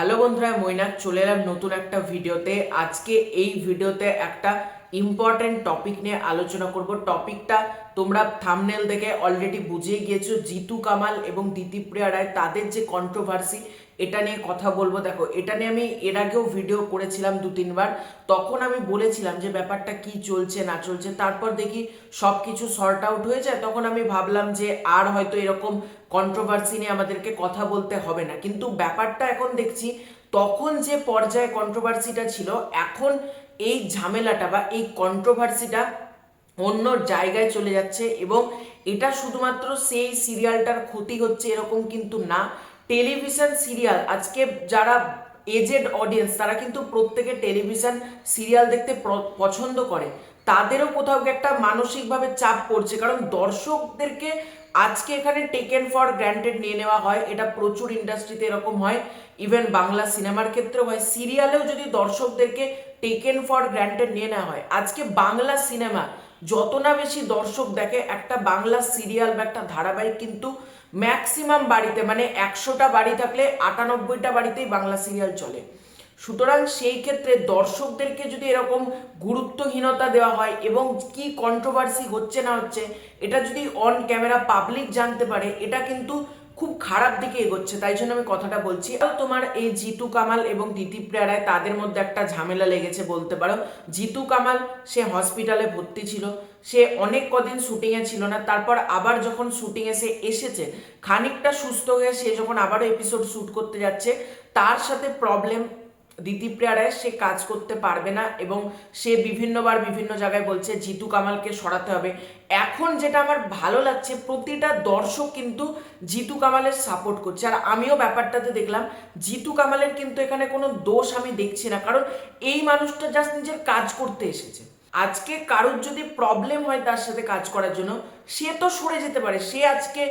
Hello বন্ধুরা মৈনাক, চলে এলাম নতুন একটা ভিডিওতে। আজকে এই ভিডিওতে একটা ইম্পর্টেন্ট টপিক নিয়ে আলোচনা করব। টপিকটা তোমরা থামনেল দেখে অলরেডি বুঝিয়ে গিয়েছো। জিতু কামাল এবং দিতিপ্রিয়া রায়, তাদের যে কন্ট্রোভার্সি এটা নিয়ে কথা বলব। দেখো, এটা নিয়ে আমি এর আগেও ভিডিও করেছিলাম দু তিনবার। তখন আমি বলেছিলাম যে ব্যাপারটা কি চলছে, না চলছে। তারপর দেখি সব কিছু সর্ট আউট হয়ে যায়। তখন আমি ভাবলাম যে আর হয়তো এরকম কন্ট্রোভার্সি নিয়ে আমাদেরকে কথা বলতে হবে না। কিন্তু ব্যাপারটা এখন দেখছি, তখন যে পর্যায়ে কন্ট্রোভার্সিটা ছিল, এখন এই ঝামেলাটা বা এই কন্ট্রোভার্সিটা অন্য জায়গায় চলে যাচ্ছে এবং এটা শুধুমাত্র সেই সিরিয়ালটার ক্ষতি হচ্ছে এরকম কিন্তু না। টেলিভিশন সিরিয়াল, আজকে যারা এজেড অডিয়েন্স তারা কিন্তু প্রত্যেকে টেলিভিশন সিরিয়াল দেখতে পছন্দ করে। তাদেরও কোথাও একটা মানসিকভাবে চাপ পড়ছে, কারণ দর্শকদেরকে আজকে এখানে টেকেন ফর গ্র্যান্টেড নিয়ে নেওয়া হয়। এটা প্রচুর ইন্ডাস্ট্রিতে এরকম হয়। ইভেন বাংলা সিনেমার ক্ষেত্রেও হয়। সিরিয়ালেও যদি দর্শকদেরকে টেকেন ফর গ্র্যান্টেড নিয়ে নেওয়া হয়, আজকে বাংলা সিনেমা যত না বেশি দর্শক দেখে, একটা বাংলা সিরিয়াল বা একটা ধারাবাহিক কিন্তু ম্যাক্সিমাম বাড়িতে মানে একশোটা বাড়ি থাকলে আটানব্বইটা বাড়িতেই বাংলা সিরিয়াল চলে। সুতরাং সেই ক্ষেত্রে দর্শকদেরকে যদি এরকম গুরুত্বহীনতা দেওয়া হয় এবং কি কন্ট্রোভার্সি হচ্ছে না হচ্ছে, এটা যদি অন ক্যামেরা পাবলিক জানতে পারে, এটা কিন্তু খুব খারাপ দিকে এগোচ্ছে, তাই জন্য আমি কথাটা বলছি। তোমার এই জিতু কামাল এবং তিতিপ্রিয়া রায় তাদের মধ্যে একটা ঝামেলা লেগেছে বলতে পারো। জিতু কামাল, সে হসপিটালে ভর্তি ছিল, সে অনেক কদিন শুটিংয়ে ছিল না, তারপর আবার যখন শুটিংয়ে সে এসেছে, খানিকটা সুস্থ হয়ে সে যখন আবারও এপিসোড শ্যুট করতে যাচ্ছে, তার সাথে প্রবলেম দিতিপ্রিয়া রায় সে কাজ করতে পারবে না এবং সে বিভিন্নবার বিভিন্ন জায়গায় বলছে, জিতু কামালকে সরাতে হবে। এখন যেটা আমার ভালো লাগছে, প্রতিটা দর্শক কিন্তু জিতু কামালের সাপোর্ট করছে। আর আমিও ব্যাপারটাতে দেখলাম, জিতু কামালের কিন্তু এখানে কোনো দোষ আমি দেখছি না। কারণ এই মানুষটা জাস্ট নিজের কাজ করতে এসেছে। আজকে কারোর যদি প্রবলেম হয় তার সাথে কাজ করার জন্য, সে তো সরে যেতে পারে। সে আজকে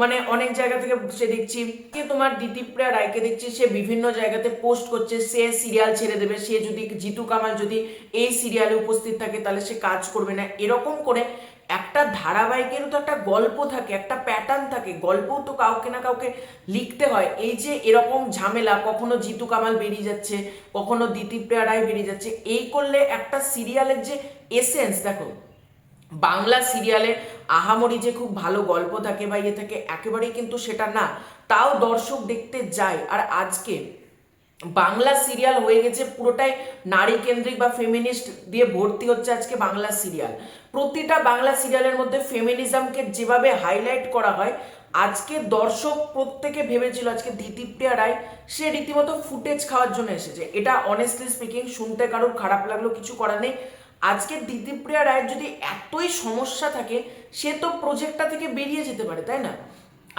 মানে অনেক জায়গা থেকে সে দেখছি কে তোমার দিতিপ্রিয়া রায়কে দেখছি, সে বিভিন্ন জায়গাতে পোস্ট করছে, সে সিরিয়াল ছেড়ে দেবে, সে যদি জিতু কামাল যদি এই সিরিয়ালে উপস্থিত থাকে, তাহলে সে কাজ করবে না। এরকম করে একটা ধারাবাহিকেরও তো একটা গল্প থাকে, একটা প্যাটার্ন থাকে, গল্পও তো কাউকে না কাউকে লিখতে হয়। এই যে এরকম ঝামেলা, কখনো জিতু কামাল বেরিয়ে যাচ্ছে, কখনো দিতিপ্রিয়া রায় বেরিয়ে যাচ্ছে, এই করলে একটা সিরিয়ালের যে এসেন্স দেখো, বাংলা সিরিয়ালে আহামরি যে খুব ভালো গল্প থাকে বা ইয়ে থাকে, একেবারেই কিন্তু সেটা না। তাও দর্শক দেখতে যায়। আর আজকে বাংলা সিরিয়াল হয়ে গেছে, পুরোটাই নারী কেন্দ্রিক বা ফেমিনিস্ট দিয়ে ভর্তি হচ্ছে আজকে বাংলা সিরিয়াল প্রতিটা বাংলা সিরিয়ালের মধ্যে ফেমিনিজমকে যেভাবে হাইলাইট করা হয়, আজকে দর্শক প্রত্যেকে ভেবেছিল আজকে দিতিপ্রিয়া রায়, সে রীতিমতো ফুটেজ খাওয়ার জন্য এসেছে। এটা অনেস্টলি স্পিকিং শুনতে কারোর খারাপ লাগল কিছু করার নেই। আজকে দিতিপ্রিয়া রায়ের যদি এতই সমস্যা থাকে, সে তো প্রজেক্টটা থেকে বেরিয়ে যেতে পারে, তাই না?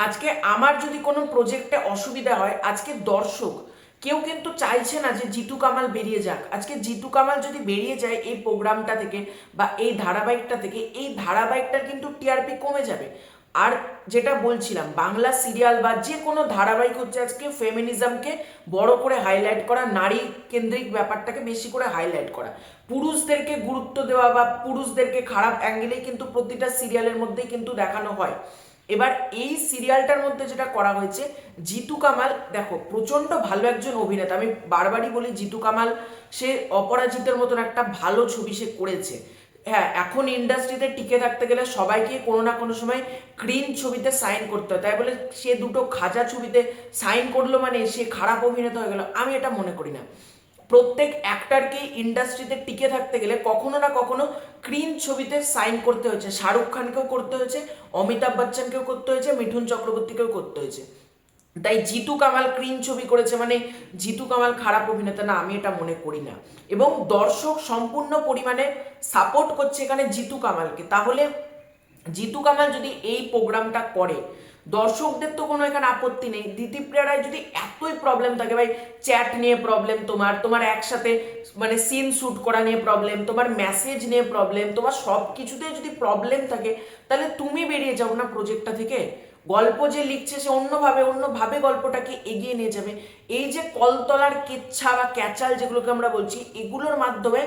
আজকে আমার যদি কোনো প্রজেক্টে অসুবিধা হয়, আজকে দর্শক কেউ কিন্তু চাইছে না যে জিতু কামাল বেরিয়ে যাক। আজকে জিতু কামাল যদি বেরিয়ে যায় এই প্রোগ্রামটা থেকে বা এই ধারাবাহিকটা থেকে, এই ধারাবাহিকটার কিন্তু টিআরপি কমে যাবে। আর যেটা বলছিলাম, বাংলা সিরিয়াল বা যে কোনো ধারাবাহিক হচ্ছে আজকে ফেমিনিজমকে বড় করে হাইলাইট করা নারী কেন্দ্রিক ব্যাপারটাকে বেশি করে হাইলাইট করা। পুরুষদেরকে গুরুত্ব দেওয়া বা পুরুষদেরকে খারাপ অ্যাঙ্গেলেই কিন্তু প্রতিটা সিরিয়ালের মধ্যেই কিন্তু দেখানো হয়। এবার এই সিরিয়ালটার মধ্যে যেটা করা হয়েছে, জিতু কামাল, দেখো প্রচণ্ড ভালো একজন অভিনেতা। আমি বারবারই বলি, জিতু কামাল, সে অপরাজিতের মতন একটা ভালো ছবি সে করেছে। হ্যাঁ এখন ইন্ডাস্ট্রিতে টিকে থাকতে গেলে সবাইকে কোনো না কোনো সময় ক্রিন ছবিতে সাইন করতে হয়। তাই বলে সে দুটো খাজা ছবিতে সাইন করল মানে সে খারাপ অভিনেতা হয়ে গেল। আমি এটা মনে করি না। প্রত্যেক অ্যাক্টারকে ইন্ডাস্ট্রিতে টিকে থাকতে গেলে কখনো না কখনো ক্রিন ছবিতে সাইন করতে হয়েছে। শাহরুখ খানকেও করতে হয়েছে, অমিতাভ বচ্চনকেও করতে হয়েছে, মিঠুন চক্রবর্তীকেও করতে হয়েছে। তাই জিতু কামাল ক্রিন ছবি করেছে মানে জিতু কামাল খারাপ অভিনেতা না, আমি এটা মনে করি না। এবং দর্শক সম্পূর্ণ পরিমাণে সাপোর্ট করছে এখানে জিতু কামালকে। তাহলে জিতু কামাল যদি এই প্রোগ্রামটা করে দর্শকদের তো কোনো এখানে আপত্তি নেই। দিতিপ্রিয়া রায় যদি এতই প্রবলেম থাকে, ভাই চ্যাট নিয়ে প্রবলেম তোমার তোমার একসাথে মানে সিন শ্যুট করা নিয়ে প্রবলেম তোমার মেসেজ নিয়ে প্রবলেম তোমার সব কিছুতেই যদি প্রবলেম থাকে, তাহলে তুমি বেরিয়ে যাও না প্রজেক্টটা থেকে। গল্প যে লিখছে সে অন্যভাবে অন্যভাবে গল্পটাকে এগিয়ে নিয়ে যাবে। এই যে কলতলার কেচ্ছা বা ক্যাচাল যেগুলোকে আমরা বলছি, এগুলোর মাধ্যমে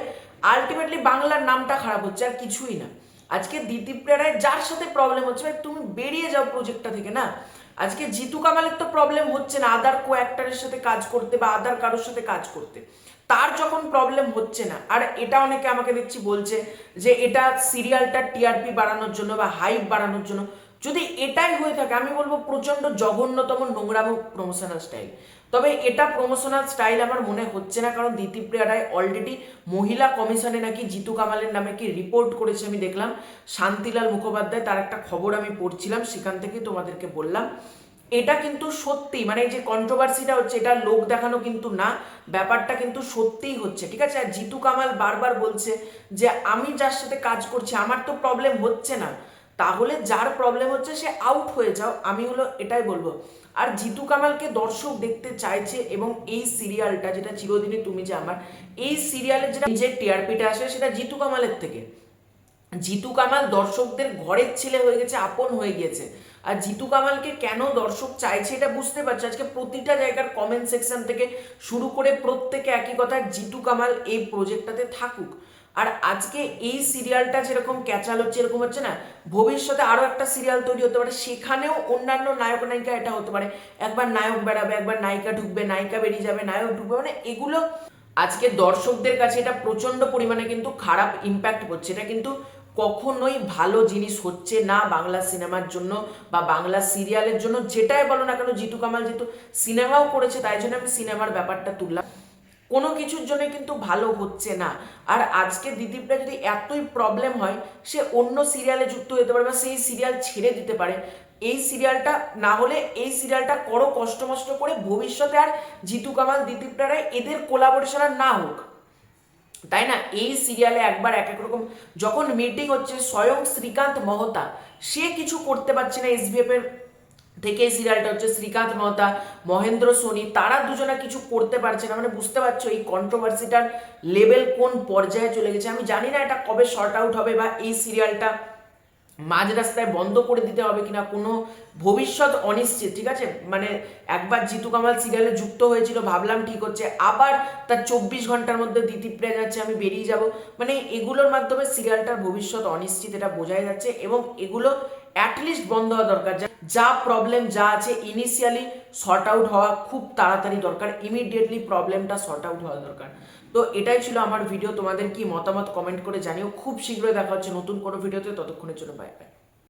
আলটিমেটলি বাংলার নামটা খারাপ হচ্ছে, আর কিছুই না। আজকে দিতিপ্রিয়া রায় যার সাথে প্রবলেম হচ্ছে ভাই তুমি বেরিয়ে যাও প্রজেক্টটা থেকে, না? আজকে জিতু কামালের তো প্রবলেম হচ্ছে না আদার কো অ্যাক্টারের সাথে কাজ করতে বা আদার কারোর সাথে কাজ করতে। তার যখন প্রবলেম হচ্ছে না, আর এটা অনেকে আমাকে দেখছি বলছে যে এটা সিরিয়ালটার টিআরপি বাড়ানোর জন্য বা হাইপ বাড়ানোর জন্য। যদি এটাই হয়ে থাকে, আমি বলব প্রচণ্ড জঘন্যতম নোংরাম প্রমোশনাল স্টাইল তবে এটা প্রমোশনাল স্টাইল আমার মনে হচ্ছে না, কারণ দিতিপ্রিয়া রায় অলরেডি মহিলা কমিশনে নাকি জিতু কামালের নামে কি রিপোর্ট করেছে, আমি দেখলাম। শান্তিলাল মুখোপাধ্যায়, তার একটা খবর আমি পড়ছিলাম, সেখান থেকেই তোমাদেরকে বললাম। এটা কিন্তু সত্যি মানে এই যে কন্ট্রোভার্সিটা হচ্ছে, এটা লোক দেখানো কিন্তু না, ব্যাপারটা কিন্তু সত্যিই হচ্ছে, ঠিক আছে? আর জিতু কামাল বারবার বলছে যে, আমি যার সাথে কাজ করছি, আমার তো প্রবলেম হচ্ছে না। তাহলে যার প্রবলেম হচ্ছে সে আউট হয়ে যাও। আমি হলো এটাই বলব। আর জিতু কামালকে দর্শক দেখতে চাইছে এবং এই সিরিয়ালটা যেটা চিরদিনই তুমি যে আমার, এই সিরিয়ালের যেটা যে টিআরপিটা আসে সেটা জিতু কামালের থেকে। জিতু কামাল দর্শকদের ঘরের ছেলে হয়ে গেছে, আপন হয়ে গিয়েছে। আর জিতু কামালকে কেন দর্শক চাইছে এটা বুঝতে পারছে? আজকে প্রতিটা জায়গার কমেন্ট সেকশন থেকে শুরু করে প্রত্যেকে একই কথা, জিতু কামাল এই প্রজেক্টটাতে থাকুক। আর আজকে এই সিরিয়ালটা যেরকম ক্যাচাল হচ্ছে, এরকম হচ্ছে না, ভবিষ্যতে আরও একটা সিরিয়াল তৈরি হতে পারে, সেখানেও অন্যান্য নায়ক নায়িকা এটা হতে পারে। একবার নায়ক বেড়াবে, একবার নায়িকা ঢুকবে, নায়িকা বেরিয়ে যাবে, নায়ক ঢুকবে মানে এগুলো আজকে দর্শকদের কাছে এটা প্রচণ্ড পরিমাণে কিন্তু খারাপ ইম্প্যাক্ট হচ্ছে এটা কিন্তু কখনোই ভালো জিনিস হচ্ছে না বাংলা সিনেমার জন্য বা বাংলা সিরিয়ালের জন্য। যেটাই বলো না কেন, জিতু কামাল যেহেতু সিনেমাও করেছে, তাই জন্য আমি সিনেমার ব্যাপারটা তুললাম। কোনো কিছুর জন্য কিন্তু ভালো হচ্ছে না। আর আজকে দিদিপটা যদি এতই প্রবলেম হয়, সে অন্য সিরিয়ালে যুক্ত হতে পারে বা সেই সিরিয়াল ছেড়ে দিতে পারে। এই সিরিয়ালটা না হলে এই সিরিয়ালটা করো কষ্ট মষ্ট করে ভবিষ্যতে আর জিতু কামাল দিদিপটা রায় এদের কোলাবোরেশন আর না হোক। তাই না? এই সিরিয়ালে একবার এক এক রকম যখন মিটিং হচ্ছে, স্বয়ং শ্রীকান্ত মহতা, সে কিছু করতে পারছে না এসবিএফ এর থেকে সিরিয়ালটা হচ্ছে শ্রীকান্ত মহতা, মহেন্দ্র সোনি, তারা দুজনা কিছু করতে পারছে না। মানে বুঝতে পারছ এই কন্ট্রোভার্সিটার লেভেল কোন পর্যায়ে চলে গেছে। আমি জানি না এটা কবে শর্ট আউট হবে বা এই সিরিয়ালটা মাঝ রাস্তায় বন্ধ করে দিতে হবে কিনা, কোনো ভবিষ্যৎ অনিশ্চিত, ঠিক আছে? মানে একবার জিতু কামাল সিরিয়ালে যুক্ত হয়েছিল, ভাবলাম ঠিক হচ্ছে। আবার তার চব্বিশ ঘণ্টার মধ্যে দ্বিতীপ্রিয়া যাচ্ছে, আমি বেরিয়ে যাব। মানে এগুলোর মাধ্যমে সিরিয়ালটার ভবিষ্যৎ অনিশ্চিত, এটা বোঝাই যাচ্ছে। এবং এগুলো অ্যাটলিস্ট বন্ধ হওয়া দরকার। যা- প্রবলেম যা আছে ইনিশিয়ালি শর্ট আউট হওয়া খুব তাড়াতাড়ি দরকার। ইমিডিয়েটলি প্রবলেমটা শর্ট আউট হওয়া দরকার। তো এটাই ছিল আমার ভিডিও তোমাদের কি মতামত কমেন্ট করে জানিও। খুব শীঘ্রই দেখা হচ্ছে নতুন কোনো ভিডিওতে ততক্ষণের জন্য বাই বাই